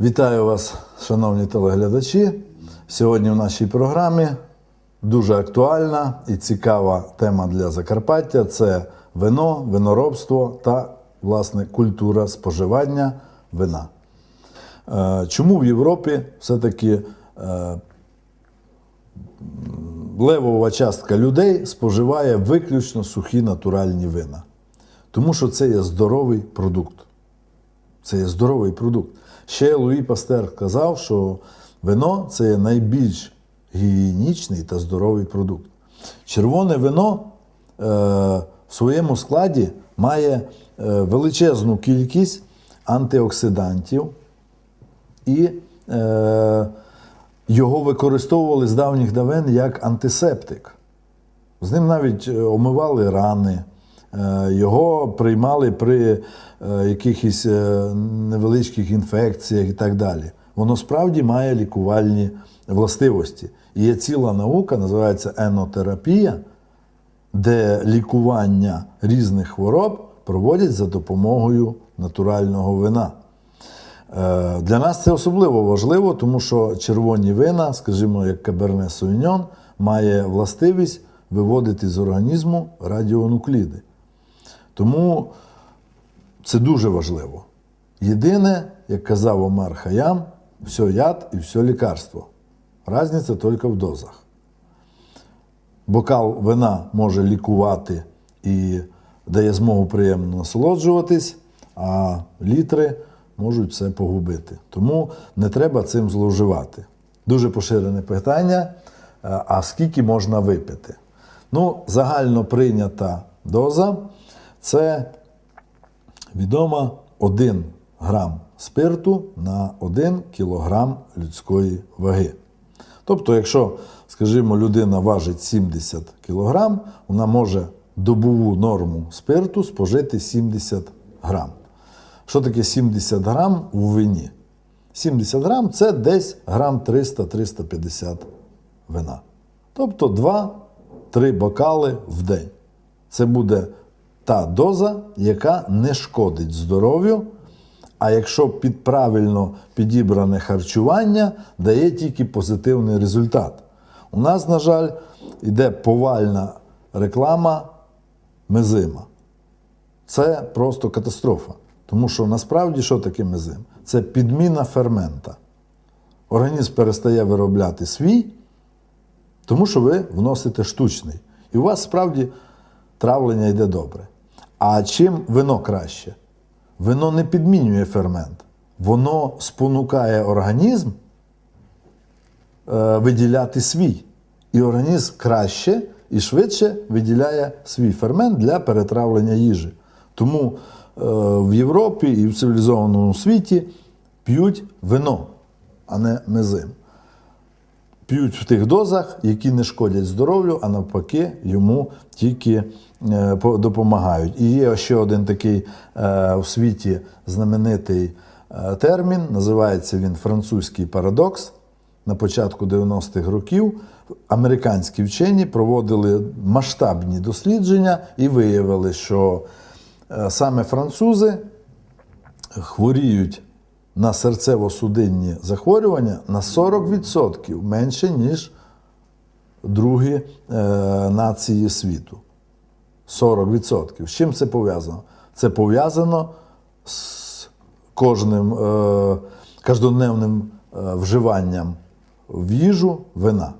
Вітаю вас, шановні телеглядачі. Сьогодні в нашій програмі дуже актуальна і цікава тема для Закарпаття це вино, виноробство та, власне, культура споживання вина. Е, Чому в Європі все-таки е, левова частка людей споживає виключно сухі натуральні вина? Тому що це є здоровий продукт. Це є здоровий продукт. Ще Луї Пастер казав, що вино це є найбільш гігієнічний та здоровий продукт. Червоне вино е, в своєму складі має е, величезну кількість антиоксидантів, і е, його використовували з давніх давен як антисептик. З ним навіть е, омивали рани, е, його приймали при е, якихось е, невеличких інфекціях і так далі. Воно справді має лікувальні властивості. І є ціла наука, називається енотерапія, де лікування різних хвороб проводять за допомогою натурального вина. Е, Для нас це особливо важливо, тому що червоні вина, скажімо, як Каберне Совіньон, має властивість виводити з організму радіонукліди. Тому це дуже важливо. Єдине, як казав Омар Хаям, все яд і все лікарство. Разниця тільки в дозах. Бокал вина може лікувати і дає змогу приємно насолоджуватись, а літри можуть все погубити. Тому не треба цим зловживати. Дуже поширене питання: е, а скільки можна випити? Ну, загально прийнята доза це відомо 1 грам спирту на 1 кілограм людської ваги. Тобто, якщо, скажімо, людина важить 70 кг, вона може добову норму спирту спожити 70 грам. Що таке 70 грам у вині? 70 грам це десь грам 300-350 вина. Тобто 2-3 бокали в день. Це буде та доза, яка не шкодить здоров'ю. А якщо під правильно підібране харчування, дає тільки позитивний результат. У нас, на жаль, йде повальна реклама мезима. Це просто катастрофа. Тому що насправді що таке мезим? Це підміна фермента. Організм перестає виробляти свій, тому що ви вносите штучний. І у вас справді травлення йде добре. А чим вино краще? Вино не підмінює фермент, воно спонукає організм е, виділяти свій. І організм краще і швидше виділяє свій фермент для перетравлення їжі. Тому в Європі і в цивілізованому світі п'ють вино, а не мезим. П'ють в тих дозах, які не шкодять здоров'ю, а навпаки, йому тільки е, допомагають. І є ще один такий е, в світі знаменитий е, термін, називається він французький парадокс. На початку 90-х років американські вчені проводили масштабні дослідження і виявили, що е, саме французи хворіють на серцево-судинні захворювання на 40% менше, ніж другі е, нації світу. 40%. З чим це пов'язано? Це пов'язано з кожним е, кожнодневним е, вживанням в їжу вина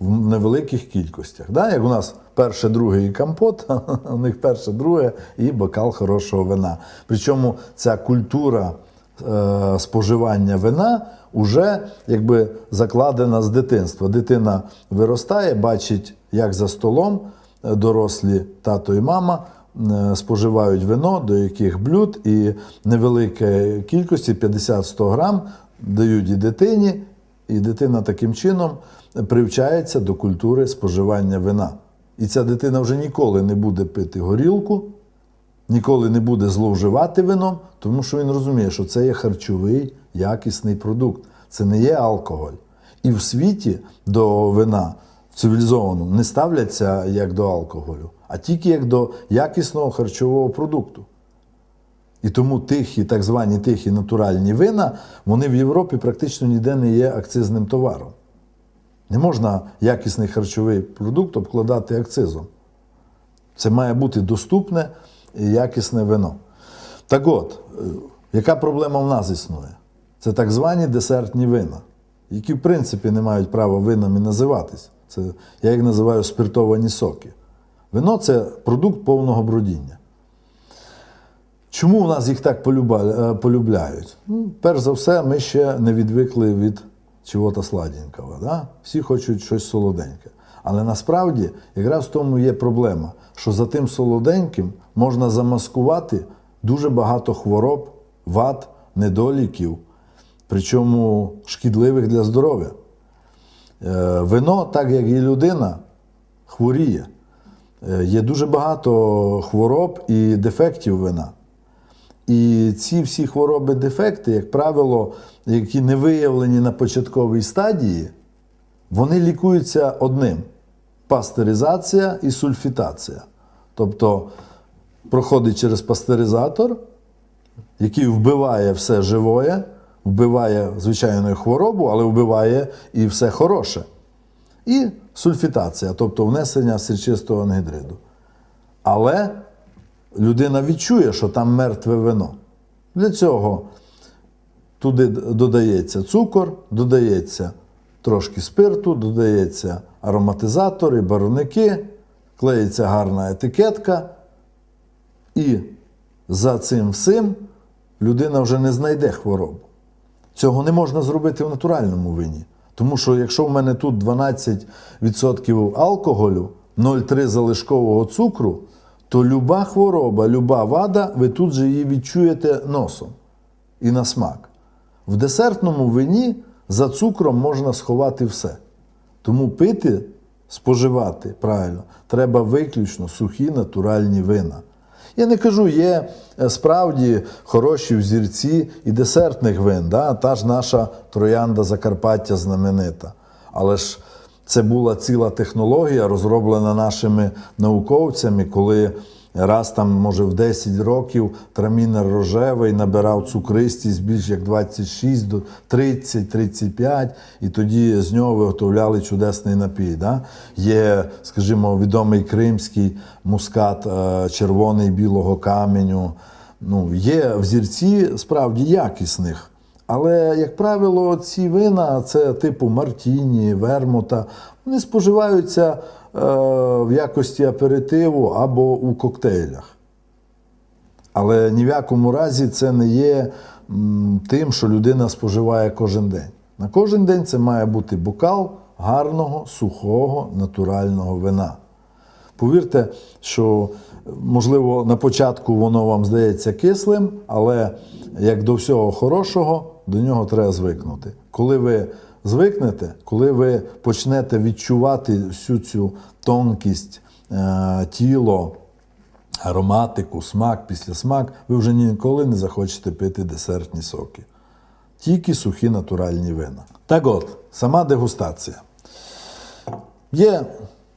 в невеликих кількостях. Да? Як у нас перше, друге і компот, у них перше, друге і бокал хорошого вина. Причому ця культура е, споживання вина вже якби закладена з дитинства. Дитина виростає, бачить, як за столом е, дорослі тато і мама е, споживають вино, до яких блюд, і невеликої кількості 50-100 грам дають і дитині, і дитина таким чином привчається до культури споживання вина. І ця дитина вже ніколи не буде пити горілку, ніколи не буде зловживати вином, тому що він розуміє, що це є харчовий якісний продукт. це не є алкоголь. І в світі до вина цивілізованому не ставляться як до алкоголю, а тільки як до якісного харчового продукту. І тому тихі, так звані тихі натуральні вина, вони в Європі практично ніде не є акцизним товаром. Не можна якісний харчовий продукт обкладати акцизом. Це має бути доступне і якісне вино. Так от, е, яка проблема в нас існує? Це так звані десертні вина, які, в принципі, не мають права винами називатись. Це, я їх називаю спиртовані соки. Вино це продукт повного бродіння. Чому у нас їх так е, полюбляють? Ну, перш за все, ми ще не відвикли від чого-то сладенького. Да? Всі хочуть щось солоденьке. Але насправді якраз в тому є проблема, що за тим солоденьким можна замаскувати дуже багато хвороб, вад, недоліків, причому шкідливих для здоров'я. Е, Вино, так як і людина, хворіє. Е, Є дуже багато хвороб і дефектів вина. І ці всі хвороби, дефекти, як правило, які не виявлені на початковій стадії, вони лікуються одним: пастеризація і сульфітація. Тобто проходить через пастеризатор, який вбиває все живое, вбиває звичайну хворобу, але вбиває і все хороше. І сульфітація, тобто внесення сірчистого ангідриду. Але людина відчує, що там мертве вино. Для цього туди додається цукор, додається трошки спирту, додається ароматизатори, барвники, клеїться гарна етикетка. І за цим всім людина вже не знайде хворобу. Цього не можна зробити в натуральному вині. Тому що якщо в мене тут 12% алкоголю, 0,3 залишкового цукру, то люба хвороба, люба вада, ви тут же її відчуєте носом і на смак. В десертному вині за цукром можна сховати все. Тому пити, споживати правильно, треба виключно сухі натуральні вина. Я не кажу, є е, справді хороші взірці і десертних вин, да? та ж наша троянда Закарпаття знаменита. Але ж це була ціла технологія, розроблена нашими науковцями, коли раз там, може, в 10 років трамінер рожевий набирав цукристість більш як 26 до 30-35, і тоді з нього виготовляли чудесний напій. Да? Є, скажімо, відомий кримський мускат е, червоний білого каменю. Ну, є взірці справді якісних. Але, як правило, ці вина, це типу Мартіні, Вермута, вони споживаються е, в якості аперитиву або у коктейлях. Але ні в якому разі це не є м, тим, що людина споживає кожен день. На кожен день це має бути бокал гарного, сухого, натурального вина. Повірте, що можливо на початку воно вам здається кислим, але як до всього хорошого, до нього треба звикнути. Коли ви звикнете, коли ви почнете відчувати всю цю тонкість е, тіло, ароматику, смак, післясмак, ви вже ніколи не захочете пити десертні соки. Тільки сухі натуральні вина. Так от, сама дегустація. Є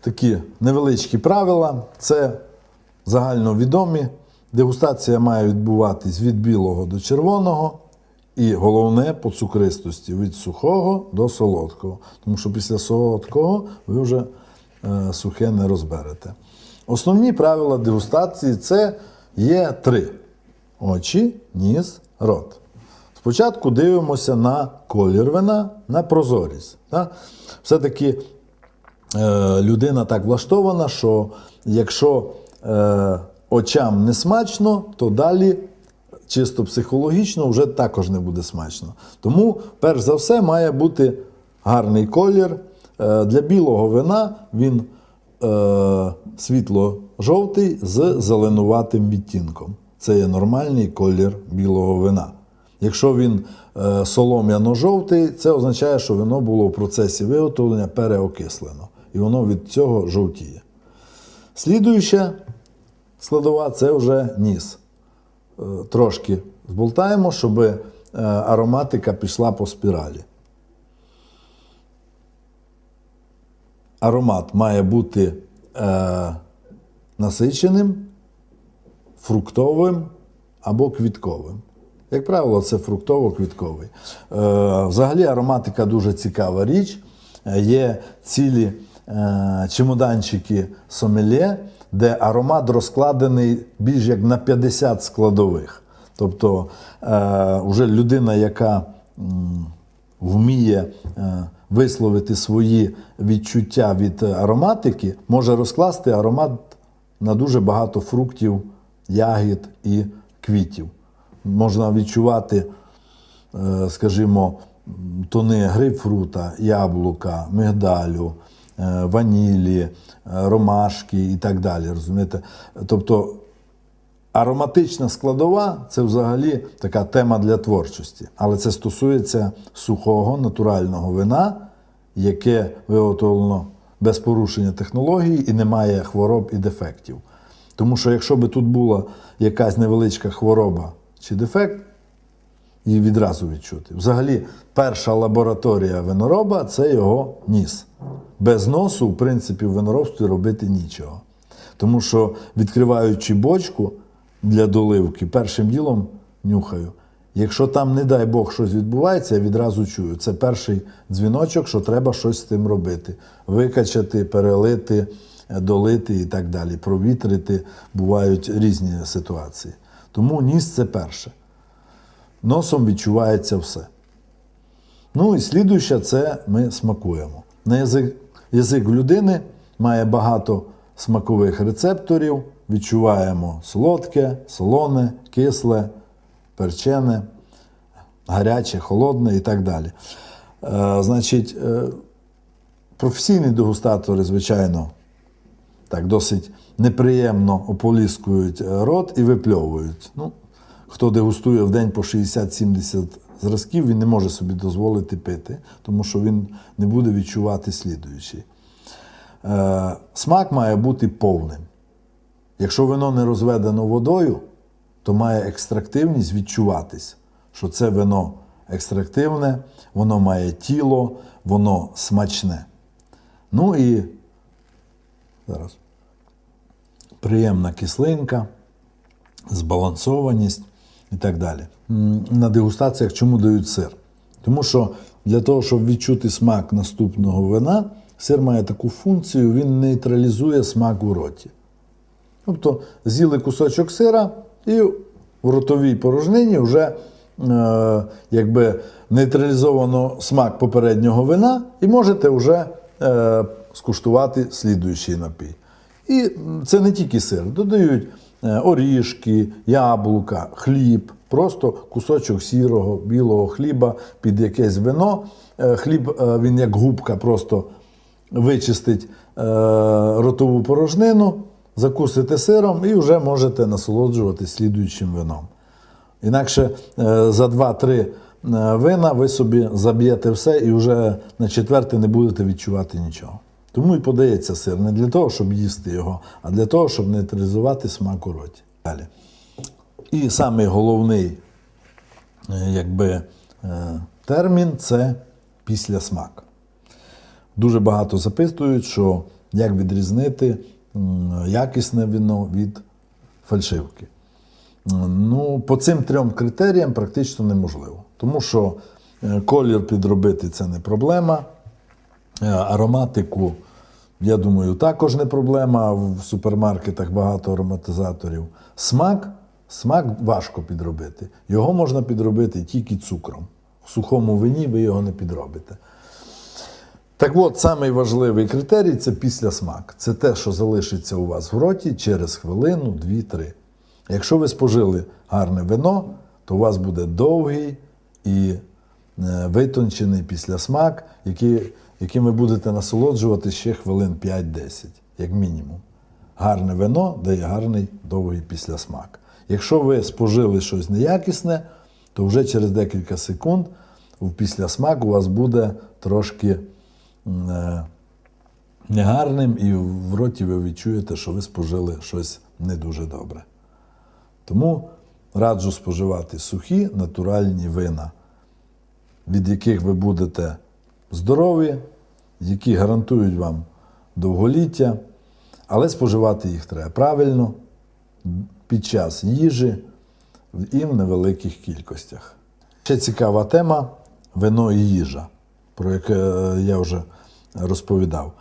такі невеличкі правила, це загальновідомі. Дегустація має відбуватись від білого до червоного, і головне по цукристості від сухого до солодкого. Тому що після солодкого ви вже е, сухе не розберете. Основні правила дегустації це є три: очі, ніс, рот. Спочатку дивимося на колір вина, на прозорість. Так? Все-таки е, людина так влаштована, що якщо е, очам не смачно, то далі чисто психологічно вже також не буде смачно. Тому, перш за все, має бути гарний колір. Е, для білого вина він е, світло-жовтий з зеленуватим відтінком. Це є нормальний колір білого вина. Якщо він е, солом'яно-жовтий, це означає, що вино було в процесі виготовлення переокислено. І воно від цього жовтіє. Слідуюча складова це вже ніс. Е, трошки збултаємо, щоб е, ароматика пішла по спіралі. Аромат має бути е, насиченим, фруктовим або квітковим. Як правило, це фруктово-квітковий. Е, Взагалі ароматика дуже цікава річ. Е, є цілі е, чемоданчики сомельє, де аромат розкладений більш як на 50 складових. Тобто е, вже людина, яка вміє е, висловити свої відчуття від ароматики, може розкласти аромат на дуже багато фруктів, ягід і квітів. Можна відчувати, е, скажімо, тони грейпфрута, яблука, мигдалю, ванілі, е, ромашки і так далі. Розумієте? Тобто Ароматична складова це взагалі така тема для творчості, але це стосується сухого натурального вина, яке виготовлено без порушення технології і не має хвороб і дефектів. Тому що якщо би тут була якась невеличка хвороба чи дефект, її відразу відчути. Взагалі, перша лабораторія винороба це його ніс. Без носу, в принципі, в виноробстві робити нічого. Тому що, відкриваючи бочку для доливки, першим ділом нюхаю. Якщо там, не дай Бог, щось відбувається, я відразу чую. Це перший дзвіночок, що треба щось з тим робити. Викачати, перелити, е, долити і так далі. Провітрити бувають різні ситуації. Тому ніс це перше. Носом відчувається все. Ну і слідуюче це ми смакуємо. На язик, язик людини має багато смакових рецепторів. Відчуваємо солодке, солоне, кисле, перчене, гаряче, холодне і так далі. Е, значить, е, професійні дегустатори, звичайно, так досить неприємно ополіскують е, рот і випльовують. Ну, хто дегустує в день по 60-70 зразків, він не може собі дозволити пити, тому що він не буде відчувати слідуючий. Е, смак має бути повним. Якщо вино не розведено водою, то має екстрактивність відчуватись, що це вино екстрактивне, воно має тіло, воно смачне. Ну і зараз приємна кислинка, збалансованість і так далі. На дегустаціях чому дають сир? Тому що для того, щоб відчути смак наступного вина, сир має таку функцію, він нейтралізує смак у роті. Тобто з'їли кусочок сира і в ротовій порожнині вже е, якби нейтралізовано смак попереднього вина, і можете вже е, скуштувати слідуючий напій. І це не тільки сир, додають е, орішки, яблука, хліб, просто кусочок сірого, білого хліба під якесь вино. Е, Хліб е, він як губка просто вичистить ротову порожнину, закусите сиром і вже можете насолоджуватись слідуючим вином. Інакше за 2-3 е, вина ви собі заб'єте все і вже на четверте не будете відчувати нічого. Тому і подається сир не для того, щоб їсти його, а для того, щоб нейтралізувати смак у роті. Далі. І самий головний е, якби, е, термін це післясмак. Дуже багато запитують, що як відрізнити якісне вино від фальшивки. Ну, по цим трьом критеріям практично неможливо. Тому що е, колір підробити це не проблема. Е, Ароматику, я думаю, також не проблема. В супермаркетах багато ароматизаторів. Смак, смак важко підробити. Його можна підробити тільки цукром. В сухому вині ви його не підробите. Так от, самий важливий критерій це післясмак. Це те, що залишиться у вас в роті через хвилину, дві-три. Якщо ви спожили гарне вино, то у вас буде довгий і е, витончений післясмак, який, яким ви будете насолоджувати ще хвилин 5-10, як мінімум. Гарне вино дає гарний довгий післясмак. Якщо ви спожили щось неякісне, то вже через декілька секунд в післясмак у вас буде трошки е, негарним, і в роті ви відчуєте, що ви спожили щось не дуже добре. Тому раджу споживати сухі натуральні вина, від яких ви будете здорові, які гарантують вам довголіття, але споживати їх треба правильно під час їжі і в невеликих кількостях. Ще цікава тема вино і їжа, про яке е, я вже розповідав.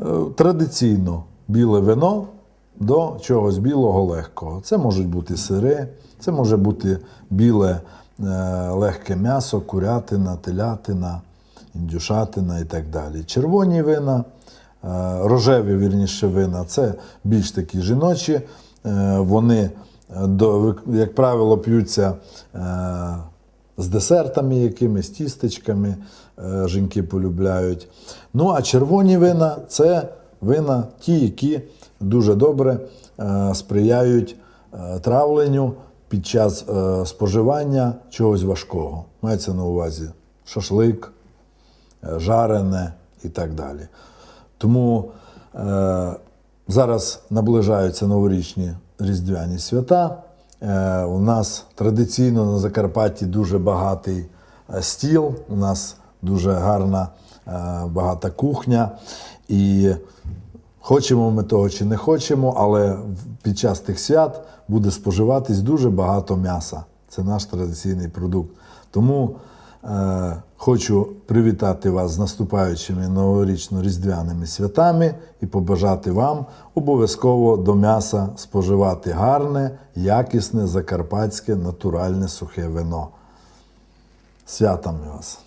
Е, Традиційно біле вино до чогось білого легкого. Це можуть бути сири, це може бути біле е, легке м'ясо, курятина, телятина, індюшатина і так далі. Червоні вина, е, рожеві вірніше вина це більш такі жіночі. Е, Вони, е, як правило, п'ються з десертами якимись, тістечками, жінки полюбляють. Ну, а червоні вина це вина ті, які дуже добре сприяють травленню під час е, споживання чогось важкого. Мається на увазі шашлик, жарене і так далі. Тому е, зараз наближаються новорічні різдвяні свята. Е, у нас традиційно на Закарпатті дуже багатий е, стіл, у нас дуже гарна е, багата кухня. І хочемо ми того чи не хочемо, але під час тих свят буде споживатись дуже багато м'яса. Це наш традиційний продукт. Тому Е, хочу привітати вас з наступаючими новорічно-різдвяними святами і побажати вам обов'язково до м'яса споживати гарне, якісне, закарпатське, натуральне сухе вино. Святами вас!